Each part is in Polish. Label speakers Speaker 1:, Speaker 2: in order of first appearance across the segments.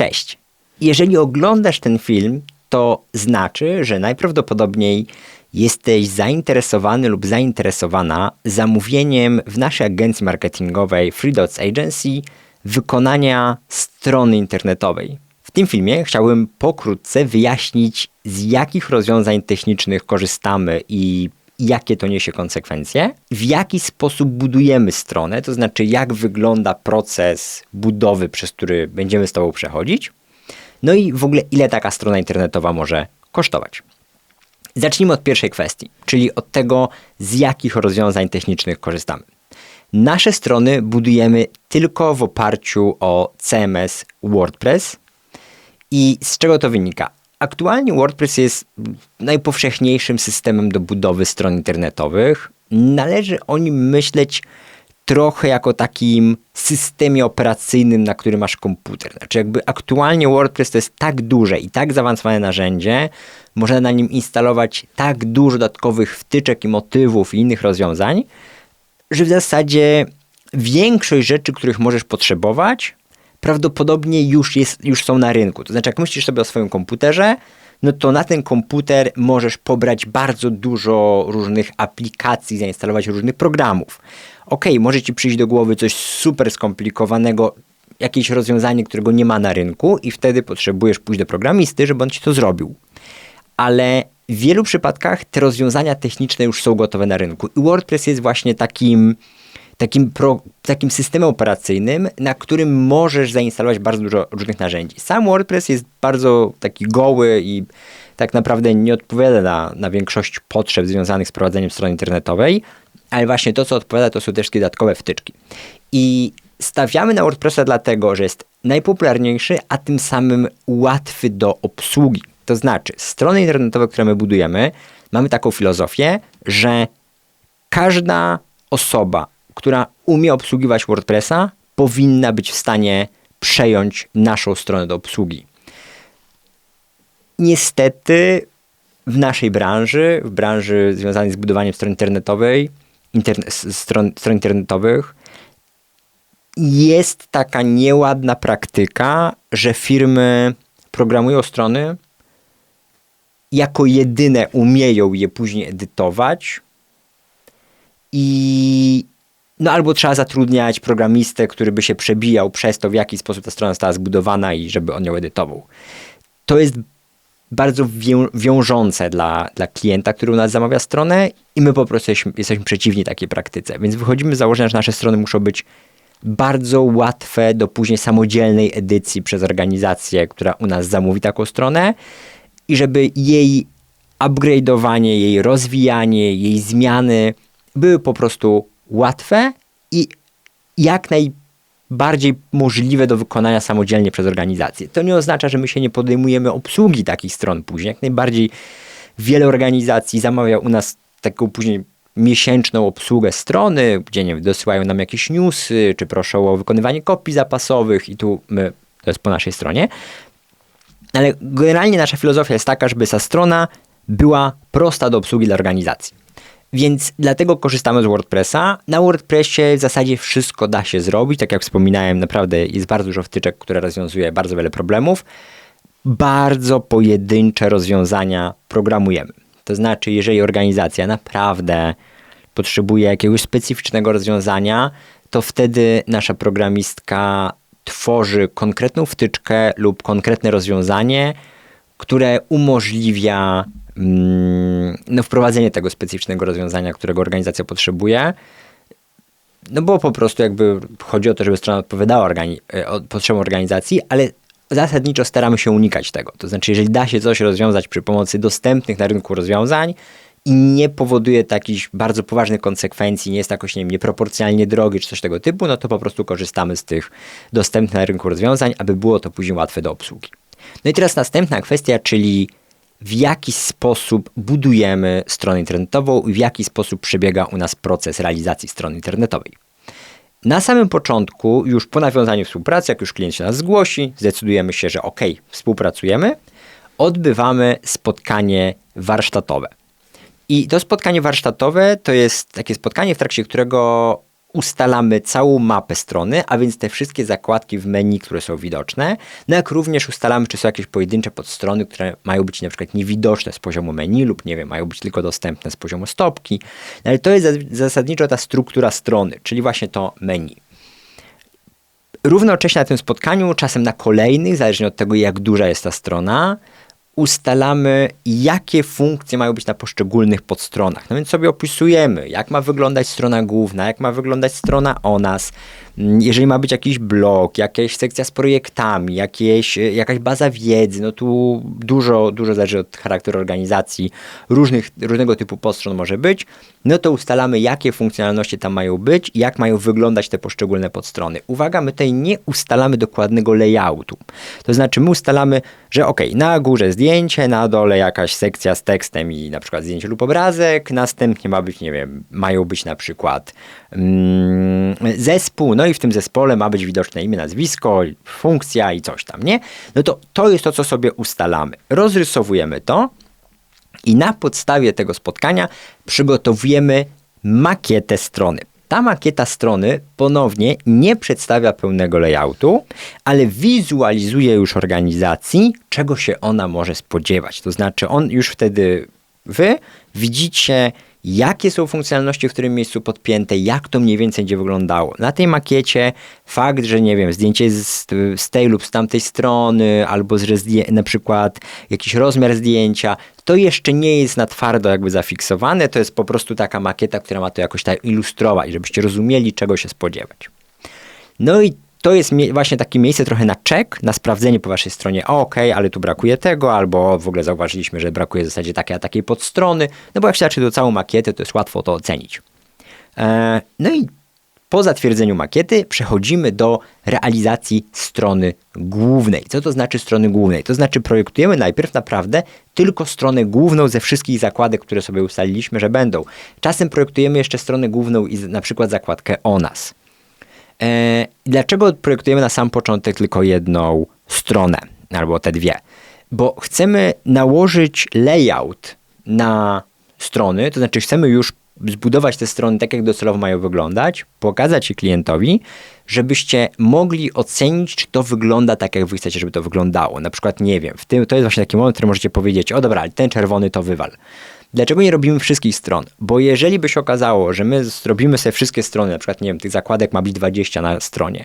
Speaker 1: Cześć. Jeżeli oglądasz ten film, to znaczy, że najprawdopodobniej jesteś zainteresowany lub zainteresowana zamówieniem w naszej agencji marketingowej FreeDots Agency wykonania strony internetowej. W tym filmie chciałbym pokrótce wyjaśnić, z jakich rozwiązań technicznych korzystamy i jakie to niesie konsekwencje, w jaki sposób budujemy stronę, to znaczy jak wygląda proces budowy, przez który będziemy z Tobą przechodzić, no i w ogóle ile taka strona internetowa może kosztować. Zacznijmy od pierwszej kwestii, czyli od tego, z jakich rozwiązań technicznych korzystamy. Nasze strony budujemy tylko w oparciu o CMS WordPress. I z czego to wynika? Aktualnie WordPress jest najpowszechniejszym systemem do budowy stron internetowych. Należy o nim myśleć trochę jako takim systemie operacyjnym, na który masz komputer. Znaczy jakby aktualnie WordPress to jest tak duże i tak zaawansowane narzędzie, można na nim instalować tak dużo dodatkowych wtyczek i motywów i innych rozwiązań, że w zasadzie większość rzeczy, których możesz potrzebować, prawdopodobnie już, jest, już są na rynku. To znaczy, jak myślisz sobie o swoim komputerze, no to na ten komputer możesz pobrać bardzo dużo różnych aplikacji, zainstalować różnych programów. Ok, może ci przyjść do głowy coś super skomplikowanego, jakieś rozwiązanie, którego nie ma na rynku, i wtedy potrzebujesz pójść do programisty, żeby on ci to zrobił. Ale w wielu przypadkach te rozwiązania techniczne już są gotowe na rynku. I WordPress jest właśnie takim takim, pro, takim systemem operacyjnym, na którym możesz zainstalować bardzo dużo różnych narzędzi. Sam WordPress jest bardzo taki goły i tak naprawdę nie odpowiada na, na większość potrzeb związanych z prowadzeniem strony internetowej, ale właśnie to, co odpowiada, to są też dodatkowe wtyczki. I stawiamy na WordPressa dlatego, że jest najpopularniejszy, a tym samym łatwy do obsługi. To znaczy, strony internetowe, które my budujemy, mamy taką filozofię, że każda osoba która umie obsługiwać WordPressa, powinna być w stanie przejąć naszą stronę do obsługi. Niestety w naszej branży, w branży związanej z budowaniem stron internetowej, interne, stron, stron internetowych, jest taka nieładna praktyka, że firmy programują strony, jako jedyne umieją je później edytować i no albo trzeba zatrudniać programistę, który by się przebijał przez to, w jaki sposób ta strona została zbudowana i żeby on ją edytował. To jest bardzo wią wiążące dla, dla klienta, który u nas zamawia stronę i my po prostu jesteśmy, jesteśmy przeciwni takiej praktyce. Więc wychodzimy z założenia, że nasze strony muszą być bardzo łatwe do później samodzielnej edycji przez organizację, która u nas zamówi taką stronę i żeby jej upgrade'owanie, jej rozwijanie, jej zmiany były po prostu łatwe i jak najbardziej możliwe do wykonania samodzielnie przez organizację. To nie oznacza, że my się nie podejmujemy obsługi takich stron później. Jak najbardziej wiele organizacji zamawia u nas taką później miesięczną obsługę strony, gdzie nie dosyłają nam jakieś newsy, czy proszą o wykonywanie kopii zapasowych i tu my, to jest po naszej stronie. Ale generalnie nasza filozofia jest taka, żeby ta strona była prosta do obsługi dla organizacji. Więc dlatego korzystamy z WordPressa. Na WordPressie w zasadzie wszystko da się zrobić. Tak jak wspominałem, naprawdę jest bardzo dużo wtyczek, które rozwiązuje bardzo wiele problemów. Bardzo pojedyncze rozwiązania programujemy. To znaczy, jeżeli organizacja naprawdę potrzebuje jakiegoś specyficznego rozwiązania, to wtedy nasza programistka tworzy konkretną wtyczkę lub konkretne rozwiązanie, które umożliwia no, wprowadzenie tego specyficznego rozwiązania, którego organizacja potrzebuje. No bo po prostu jakby chodzi o to, żeby strona odpowiadała organi e, potrzebom organizacji, ale zasadniczo staramy się unikać tego. To znaczy, jeżeli da się coś rozwiązać przy pomocy dostępnych na rynku rozwiązań i nie powoduje takich bardzo poważnych konsekwencji, nie jest jakoś nie wiem, nieproporcjonalnie drogi czy coś tego typu, no to po prostu korzystamy z tych dostępnych na rynku rozwiązań, aby było to później łatwe do obsługi. No i teraz następna kwestia, czyli w jaki sposób budujemy stronę internetową i w jaki sposób przebiega u nas proces realizacji strony internetowej. Na samym początku, już po nawiązaniu współpracy, jak już klient się nas zgłosi, zdecydujemy się, że ok, współpracujemy, odbywamy spotkanie warsztatowe. I to spotkanie warsztatowe to jest takie spotkanie, w trakcie którego ustalamy całą mapę strony, a więc te wszystkie zakładki w menu, które są widoczne, no jak również ustalamy, czy są jakieś pojedyncze podstrony, które mają być na przykład niewidoczne z poziomu menu lub nie wiem, mają być tylko dostępne z poziomu stopki, no ale to jest zasadniczo ta struktura strony, czyli właśnie to menu. Równocześnie na tym spotkaniu, czasem na kolejnych, zależnie od tego jak duża jest ta strona, ustalamy, jakie funkcje mają być na poszczególnych podstronach. No więc sobie opisujemy, jak ma wyglądać strona główna, jak ma wyglądać strona o nas, jeżeli ma być jakiś blog, jakaś sekcja z projektami, jakieś, e, jakaś baza wiedzy, no tu dużo, dużo zależy od charakteru organizacji, różnych, różnego typu podstron może być, no to ustalamy, jakie funkcjonalności tam mają być i jak mają wyglądać te poszczególne podstrony. Uwaga, my tutaj nie ustalamy dokładnego layoutu. To znaczy, my ustalamy, że ok, na górze zdjęcie, na dole jakaś sekcja z tekstem i na przykład zdjęcie lub obrazek, następnie ma być, nie wiem, mają być na przykład mm, zespół, no i w tym zespole ma być widoczne imię, nazwisko, funkcja i coś tam, nie? No to to jest to, co sobie ustalamy. Rozrysowujemy to i na podstawie tego spotkania przygotowujemy makietę strony. Ta makieta strony ponownie nie przedstawia pełnego layoutu, ale wizualizuje już organizacji, czego się ona może spodziewać. To znaczy, on już wtedy wy widzicie jakie są funkcjonalności w którym miejscu podpięte, jak to mniej więcej będzie wyglądało. Na tej makiecie fakt, że nie wiem, zdjęcie z, z tej lub z tamtej strony, albo z na przykład jakiś rozmiar zdjęcia, to jeszcze nie jest na twardo jakby zafiksowane, to jest po prostu taka makieta, która ma to jakoś tak ilustrować, żebyście rozumieli, czego się spodziewać. No i to jest właśnie takie miejsce trochę na check, na sprawdzenie po waszej stronie, ok, ale tu brakuje tego, albo w ogóle zauważyliśmy, że brakuje w zasadzie takiej a takiej podstrony, no bo jak się zacznie do całą makietę, to jest łatwo to ocenić. E, no i po zatwierdzeniu makiety przechodzimy do realizacji strony głównej. Co to znaczy strony głównej? To znaczy projektujemy najpierw naprawdę tylko stronę główną ze wszystkich zakładek, które sobie ustaliliśmy, że będą. Czasem projektujemy jeszcze stronę główną i na przykład zakładkę o nas. E, dlaczego projektujemy na sam początek tylko jedną stronę, albo te dwie? Bo chcemy nałożyć layout na strony, to znaczy chcemy już zbudować te strony tak, jak docelowo mają wyglądać, pokazać je klientowi, żebyście mogli ocenić, czy to wygląda tak, jak wy chcecie, żeby to wyglądało. Na przykład, nie wiem, w tym, to jest właśnie taki moment, w którym możecie powiedzieć, o dobra, ten czerwony to wywal. Dlaczego nie robimy wszystkich stron? Bo jeżeli by się okazało, że my zrobimy sobie wszystkie strony, na przykład, nie wiem, tych zakładek ma być 20 na stronie,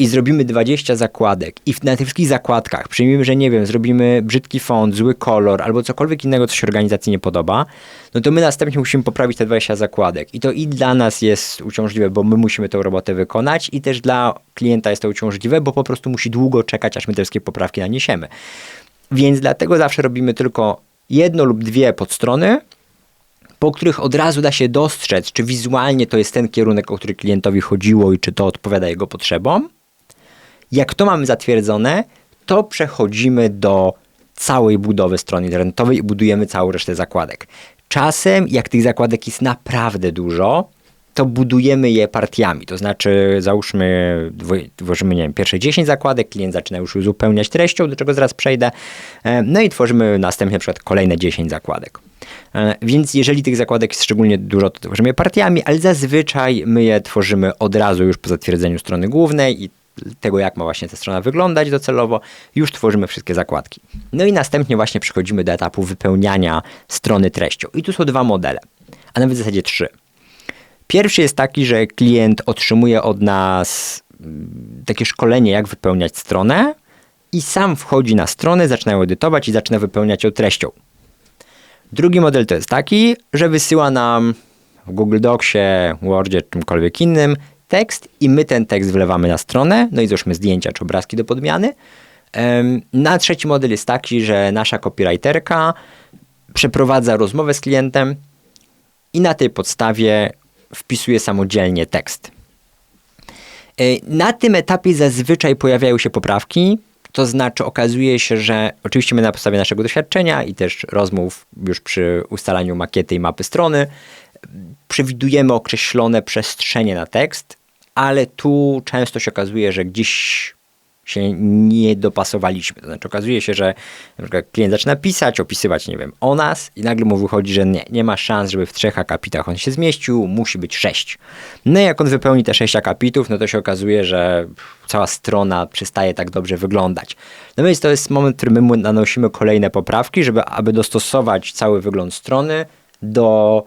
Speaker 1: i zrobimy 20 zakładek i na tych wszystkich zakładkach przyjmijmy, że nie wiem, zrobimy brzydki font, zły kolor albo cokolwiek innego, co się organizacji nie podoba, no to my następnie musimy poprawić te 20 zakładek. I to i dla nas jest uciążliwe, bo my musimy tę robotę wykonać i też dla klienta jest to uciążliwe, bo po prostu musi długo czekać, aż my te wszystkie poprawki naniesiemy. Więc dlatego zawsze robimy tylko jedno lub dwie podstrony, po których od razu da się dostrzec, czy wizualnie to jest ten kierunek, o który klientowi chodziło i czy to odpowiada jego potrzebom. Jak to mamy zatwierdzone, to przechodzimy do całej budowy strony internetowej i budujemy całą resztę zakładek. Czasem, jak tych zakładek jest naprawdę dużo, to budujemy je partiami. To znaczy, załóżmy, tworzymy, nie wiem, pierwsze 10 zakładek, klient zaczyna już uzupełniać treścią, do czego zaraz przejdę, e, no i tworzymy następnie na przykład kolejne 10 zakładek. E, więc jeżeli tych zakładek jest szczególnie dużo, to tworzymy je partiami, ale zazwyczaj my je tworzymy od razu już po zatwierdzeniu strony głównej i tego, jak ma właśnie ta strona wyglądać docelowo, już tworzymy wszystkie zakładki. No i następnie właśnie przechodzimy do etapu wypełniania strony treścią. I tu są dwa modele, a nawet w zasadzie trzy. Pierwszy jest taki, że klient otrzymuje od nas mm, takie szkolenie, jak wypełniać stronę i sam wchodzi na stronę, zaczyna edytować i zaczyna wypełniać ją treścią. Drugi model to jest taki, że wysyła nam w Google Docsie, Wordzie, czymkolwiek innym tekst i my ten tekst wlewamy na stronę, no i załóżmy zdjęcia czy obrazki do podmiany. Na trzeci model jest taki, że nasza copywriterka przeprowadza rozmowę z klientem i na tej podstawie wpisuje samodzielnie tekst. E, na tym etapie zazwyczaj pojawiają się poprawki, to znaczy okazuje się, że oczywiście my na podstawie naszego doświadczenia i też rozmów już przy ustalaniu makiety i mapy strony przewidujemy określone przestrzenie na tekst, ale tu często się okazuje, że gdzieś się nie dopasowaliśmy. To znaczy okazuje się, że klient zaczyna pisać, opisywać, nie wiem, o nas i nagle mu wychodzi, że nie, nie ma szans, żeby w trzech akapitach on się zmieścił, musi być sześć. No i jak on wypełni te sześć akapitów, no to się okazuje, że cała strona przestaje tak dobrze wyglądać. No więc to jest moment, w którym my nanosimy kolejne poprawki, żeby aby dostosować cały wygląd strony do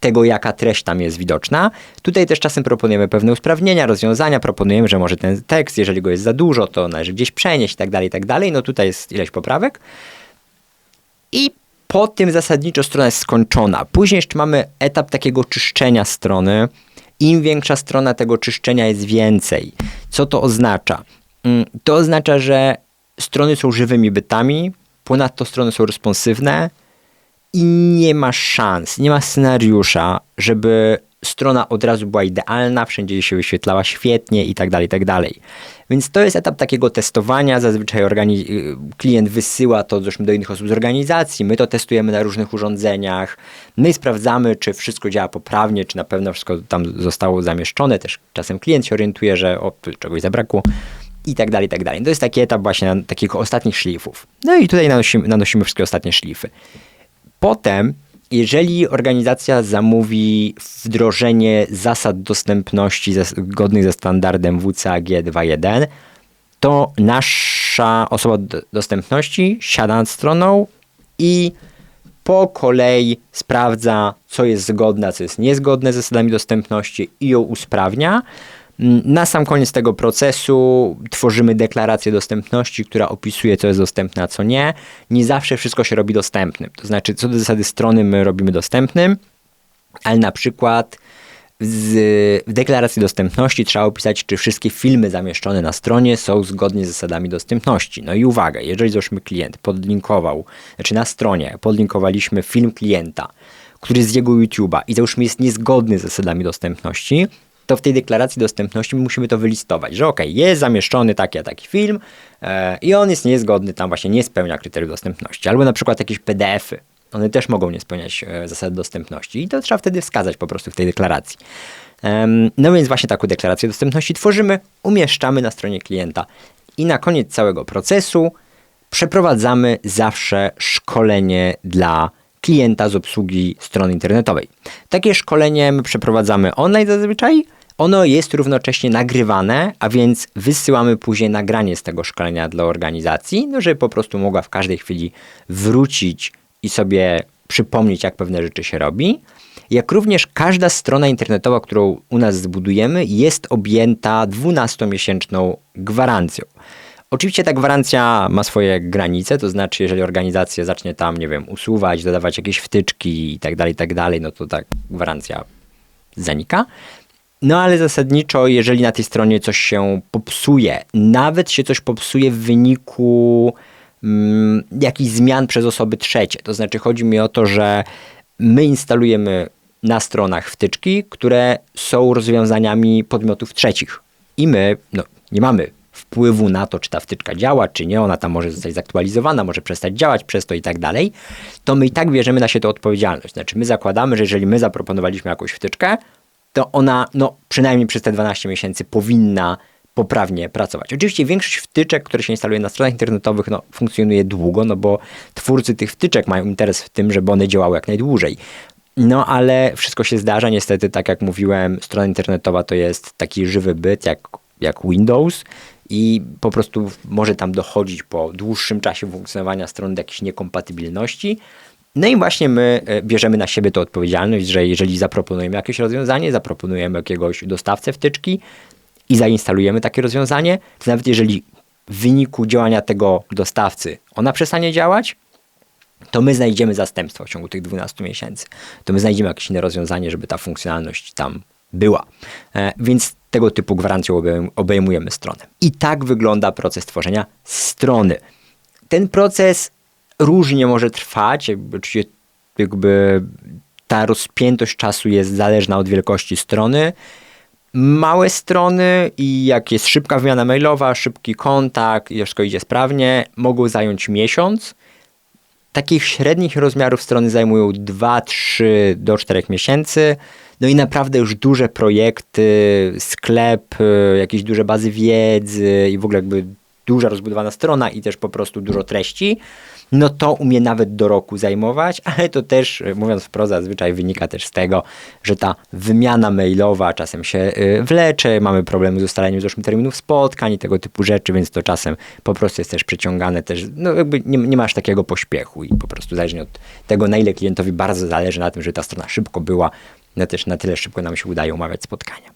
Speaker 1: tego, jaka treść tam jest widoczna. Tutaj też czasem proponujemy pewne usprawnienia, rozwiązania, proponujemy, że może ten tekst, jeżeli go jest za dużo, to należy gdzieś przenieść i tak dalej, i tak dalej. No tutaj jest ileś poprawek. I po tym zasadniczo strona jest skończona. Później jeszcze mamy etap takiego czyszczenia strony. Im większa strona tego czyszczenia jest więcej. Co to oznacza? Mm, to oznacza, że strony są żywymi bytami, ponadto strony są responsywne, i nie ma szans, nie ma scenariusza, żeby strona od razu była idealna, wszędzie się wyświetlała świetnie i tak dalej, i tak dalej. Więc to jest etap takiego testowania. Zazwyczaj klient wysyła to do innych osób z organizacji, my to testujemy na różnych urządzeniach, my sprawdzamy, czy wszystko działa poprawnie, czy na pewno wszystko tam zostało zamieszczone. Też czasem klient się orientuje, że o, czegoś zabrakło i tak dalej, i tak dalej. To jest taki etap właśnie takich ostatnich szlifów. No i tutaj nanosimy, nanosimy wszystkie ostatnie szlify. Potem, jeżeli organizacja zamówi wdrożenie zasad dostępności zgodnych ze standardem WCAG 2.1, to nasza osoba dostępności siada nad stroną i po kolei sprawdza, co jest zgodne, co jest niezgodne z zasadami dostępności i ją usprawnia. Na sam koniec tego procesu tworzymy deklarację dostępności, która opisuje, co jest dostępne, a co nie. Nie zawsze wszystko się robi dostępnym. To znaczy, co do zasady strony my robimy dostępnym, ale na przykład z, w deklaracji dostępności trzeba opisać, czy wszystkie filmy zamieszczone na stronie są zgodnie z zasadami dostępności. No i uwaga, jeżeli załóżmy klient podlinkował, znaczy na stronie podlinkowaliśmy film klienta, który z jego YouTube'a i załóżmy jest niezgodny z zasadami dostępności, to w tej deklaracji dostępności musimy to wylistować, że ok, jest zamieszczony taki a taki film e, i on jest niezgodny, tam właśnie nie spełnia kryteriów dostępności. Albo na przykład jakieś PDFy, one też mogą nie spełniać e, zasad dostępności i to trzeba wtedy wskazać po prostu w tej deklaracji. no więc właśnie taką deklarację dostępności tworzymy, umieszczamy na stronie klienta i na koniec całego procesu przeprowadzamy zawsze szkolenie dla klienta z obsługi strony internetowej. Takie szkolenie my przeprowadzamy online zazwyczaj, ono jest równocześnie nagrywane, a więc wysyłamy później nagranie z tego szkolenia dla organizacji, no żeby po prostu mogła w każdej chwili wrócić i sobie przypomnieć, jak pewne rzeczy się robi. Jak również każda strona internetowa, którą u nas zbudujemy, jest objęta 12-miesięczną gwarancją. Oczywiście ta gwarancja ma swoje granice, to znaczy, jeżeli organizacja zacznie tam, nie wiem, usuwać, dodawać jakieś wtyczki i tak dalej, tak dalej, no to ta gwarancja zanika. No ale zasadniczo, jeżeli na tej stronie coś się popsuje, nawet się coś popsuje w wyniku mm, jakichś zmian przez osoby trzecie, to znaczy chodzi mi o to, że my instalujemy na stronach wtyczki, które są rozwiązaniami podmiotów trzecich. I my no, nie mamy wpływu na to, czy ta wtyczka działa, czy nie, ona tam może zostać zaktualizowana, może przestać działać przez to i tak dalej, to my i tak bierzemy na siebie odpowiedzialność. Znaczy my zakładamy, że jeżeli my zaproponowaliśmy jakąś wtyczkę, to ona no, przynajmniej przez te 12 miesięcy powinna poprawnie pracować. Oczywiście większość wtyczek, które się instaluje na stronach internetowych, no, funkcjonuje długo, no bo twórcy tych wtyczek mają interes w tym, żeby one działały jak najdłużej. No ale wszystko się zdarza, niestety, tak jak mówiłem, strona internetowa to jest taki żywy byt, jak, jak Windows i po prostu może tam dochodzić po dłuższym czasie funkcjonowania strony do jakichś niekompatybilności, no i właśnie my e, bierzemy na siebie tę odpowiedzialność, że jeżeli zaproponujemy jakieś rozwiązanie, zaproponujemy jakiegoś dostawcę wtyczki i zainstalujemy takie rozwiązanie, to nawet jeżeli w wyniku działania tego dostawcy ona przestanie działać, to my znajdziemy zastępstwo w ciągu tych 12 miesięcy. To my znajdziemy jakieś inne rozwiązanie, żeby ta funkcjonalność tam była. E, więc tego typu gwarancją obejmujemy stronę. I tak wygląda proces tworzenia strony. Ten proces różnie może trwać, jakby, oczywiście jakby ta rozpiętość czasu jest zależna od wielkości strony. Małe strony i jak jest szybka wymiana mailowa, szybki kontakt wszystko idzie sprawnie, mogą zająć miesiąc. Takich średnich rozmiarów strony zajmują 2-3 do 4 miesięcy. No i naprawdę już duże projekty, sklep, jakieś duże bazy wiedzy i w ogóle jakby duża, rozbudowana strona i też po prostu dużo treści, no to umie nawet do roku zajmować, ale to też, mówiąc wprost, zazwyczaj wynika też z tego, że ta wymiana mailowa czasem się y, wlecze, mamy problemy z ustaleniem zeszłych terminów spotkań i tego typu rzeczy, więc to czasem po prostu jest też przeciągane też, no jakby nie, nie masz takiego pośpiechu i po prostu zależnie od tego, na ile klientowi bardzo zależy na tym, żeby ta strona szybko była, no też na tyle szybko nam się udaje umawiać spotkania.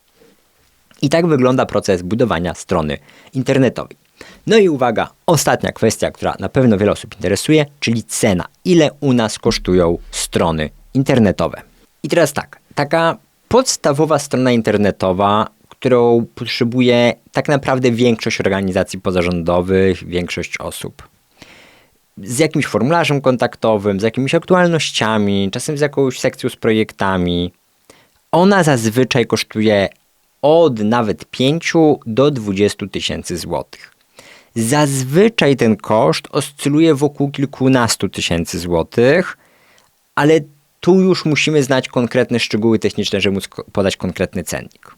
Speaker 1: I tak wygląda proces budowania strony internetowej. No i uwaga, ostatnia kwestia, która na pewno wiele osób interesuje, czyli cena. Ile u nas kosztują strony internetowe? I teraz tak, taka podstawowa strona internetowa, którą potrzebuje tak naprawdę większość organizacji pozarządowych, większość osób. Z jakimś formularzem kontaktowym, z jakimiś aktualnościami, czasem z jakąś sekcją z projektami. Ona zazwyczaj kosztuje od nawet 5 do 20 tysięcy złotych. Zazwyczaj ten koszt oscyluje wokół kilkunastu tysięcy złotych, ale tu już musimy znać konkretne szczegóły techniczne, żeby móc podać konkretny cennik.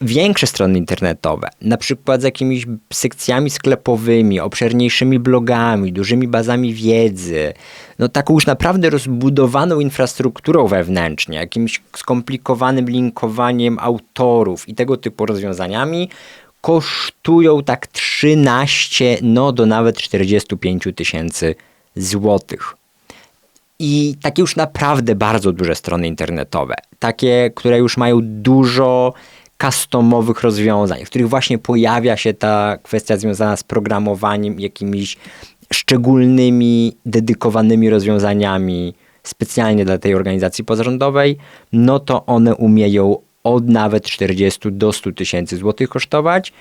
Speaker 1: Większe strony internetowe, na przykład z jakimiś sekcjami sklepowymi, obszerniejszymi blogami, dużymi bazami wiedzy, no taką już naprawdę rozbudowaną infrastrukturą wewnętrznie, jakimś skomplikowanym linkowaniem autorów i tego typu rozwiązaniami, kosztują tak 13, no do nawet 45 tysięcy złotych. I takie już naprawdę bardzo duże strony internetowe, takie, które już mają dużo customowych rozwiązań, w których właśnie pojawia się ta kwestia związana z programowaniem, jakimiś szczególnymi, dedykowanymi rozwiązaniami specjalnie dla tej organizacji pozarządowej, no to one umieją od nawet 40 do 100 tysięcy złotych kosztować,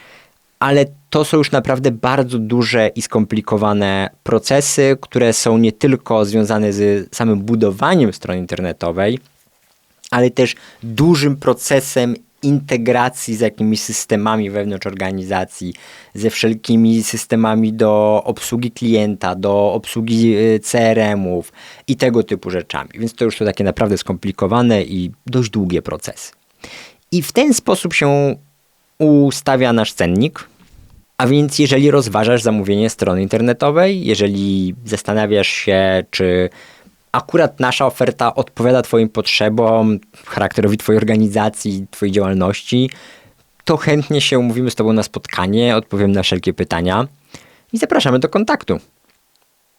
Speaker 1: ale to są już naprawdę bardzo duże i skomplikowane procesy, które są nie tylko związane z samym budowaniem strony internetowej, ale też dużym procesem integracji z jakimiś systemami wewnątrz organizacji, ze wszelkimi systemami do obsługi klienta, do obsługi y, CRM-ów i tego typu rzeczami. Więc to już są takie naprawdę skomplikowane i dość długie procesy. I w ten sposób się ustawia nasz cennik. A więc, jeżeli rozważasz zamówienie strony internetowej, jeżeli zastanawiasz się, czy akurat nasza oferta odpowiada Twoim potrzebom, charakterowi Twojej organizacji, Twojej działalności, to chętnie się umówimy z Tobą na spotkanie, odpowiem na wszelkie pytania i zapraszamy do kontaktu.